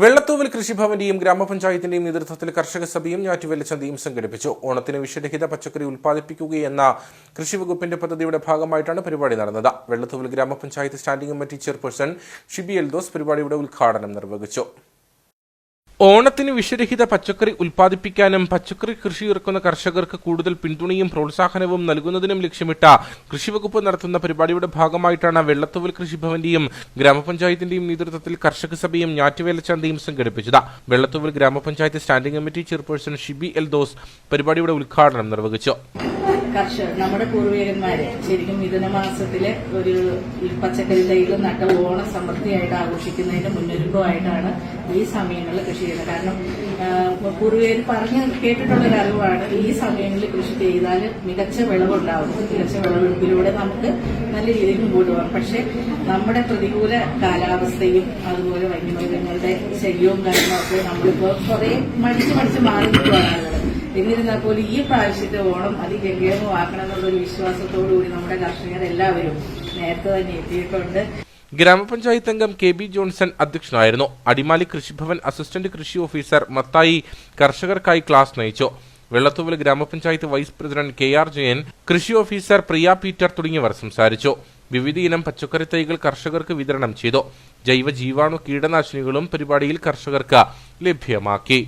വെള്ളത്തൂവൽ കൃഷിഭവന്റെയും ഗ്രാമപഞ്ചായത്തിന്റെയും നേതൃത്വത്തിൽ കർഷക സഭയും ഞാറ്റുവേല ചന്തയും സംഘടിപ്പിച്ചു. ഓണത്തിന് വിഷരഹിത പച്ചക്കറി ഉൽപ്പാദിപ്പിക്കുകയെന്ന കൃഷിവകുപ്പിന്റെ പദ്ധതിയുടെ ഭാഗമായിട്ടാണ് പരിപാടി നടന്നത്. വെള്ളത്തൂവൽ ഗ്രാമപഞ്ചായത്ത് standing committee chairperson Shibi Eldhose പരിപാടിയുടെ ഉദ്ഘാടനം നിർവഹിച്ചു. ഓണത്തിന് വിഷരഹിത പച്ചക്കറി ഉൽപ്പാദിപ്പിക്കാനും പച്ചക്കറി കൃഷി ഇറക്കുന്ന കർഷകർക്ക് കൂടുതൽ പിന്തുണയും പ്രോത്സാഹനവും നൽകുന്നതിനും ലക്ഷ്യമിട്ട കൃഷിവകുപ്പ് നടത്തുന്ന പരിപാടിയുടെ ഭാഗമായിട്ടാണ് വെള്ളത്തൂവൽ കൃഷിഭവന്റെയും ഗ്രാമപഞ്ചായത്തിന്റെയും നേതൃത്വത്തിൽ കർഷക സഭയും ഞാറ്റുവേല ചന്തയും സംഘടിപ്പിച്ചത്. വെള്ളത്തൂവൽ ഗ്രാമപഞ്ചായത്ത് standing committee chairperson Shibi Eldhose പരിപാടിയുടെ ഉദ്ഘാടനം നിർവഹിച്ചു. കർഷകർ നമ്മുടെ പൂർവികന്മാര് ശരിക്കും മിഥുന മാസത്തിൽ ഒരു പച്ചക്കറി തൈകൾ നട്ട ഓണം സമൃദ്ധിയായിട്ട് ആഘോഷിക്കുന്നതിന്റെ മുന്നൊരുക്കമായിട്ടാണ് ഈ സമയങ്ങളിൽ കൃഷി ചെയ്യുന്നത്. കാരണം പൂർവികർ പറഞ്ഞ് കേട്ടിട്ടുള്ള ഒരു അറിവാണ് ഈ സമയങ്ങളിൽ കൃഷി ചെയ്താൽ മികച്ച വിളവുണ്ടാവും. മികച്ച വിളവെടുപ്പിലൂടെ നമുക്ക് നല്ല രീതിയിൽ മുമ്പോട്ട് പോകാം. പക്ഷെ നമ്മുടെ പ്രതികൂല കാലാവസ്ഥയും അതുപോലെ വന്യമൃഗങ്ങളുടെ ശല്യവും കാര്യങ്ങളൊക്കെ നമ്മളിപ്പോ കുറെ മടിച്ച് മടിച്ച് മാറി നിൽക്കുകയാണ് എന്നിരുന്നാൽ പോലും ഈ പ്രാവശ്യത്തെ ഓണം അതിഗംഭീരമാക്കണം എന്നുള്ളൊരു വിശ്വാസത്തോടുകൂടി നമ്മുടെ കർഷകർ എല്ലാവരും നേരത്തെ തന്നെ എത്തിയിട്ടുണ്ട്. ഗ്രാമപഞ്ചായത്ത് അംഗം കെ ബി ജോൺസൺ അധ്യക്ഷനായിരുന്നു. അടിമാലി കൃഷിഭവൻ അസിസ്റ്റന്റ് കൃഷി ഓഫീസർ മത്തായി കർഷകർക്കായി ക്ലാസ് നയിച്ചു. വെള്ളത്തൂവൽ ഗ്രാമപഞ്ചായത്ത് vice president K R Jayan കൃഷി ഓഫീസർ പ്രിയ പീറ്റർ തുടങ്ങിയവർ സംസാരിച്ചു. വിവിധ ഇനം പച്ചക്കറി തൈകൾ കർഷകർക്ക് വിതരണം ചെയ്തു. ജൈവ ജീവാണു കീടനാശിനികളും പരിപാടിയിൽ കർഷകർക്ക് ലഭ്യമാക്കി.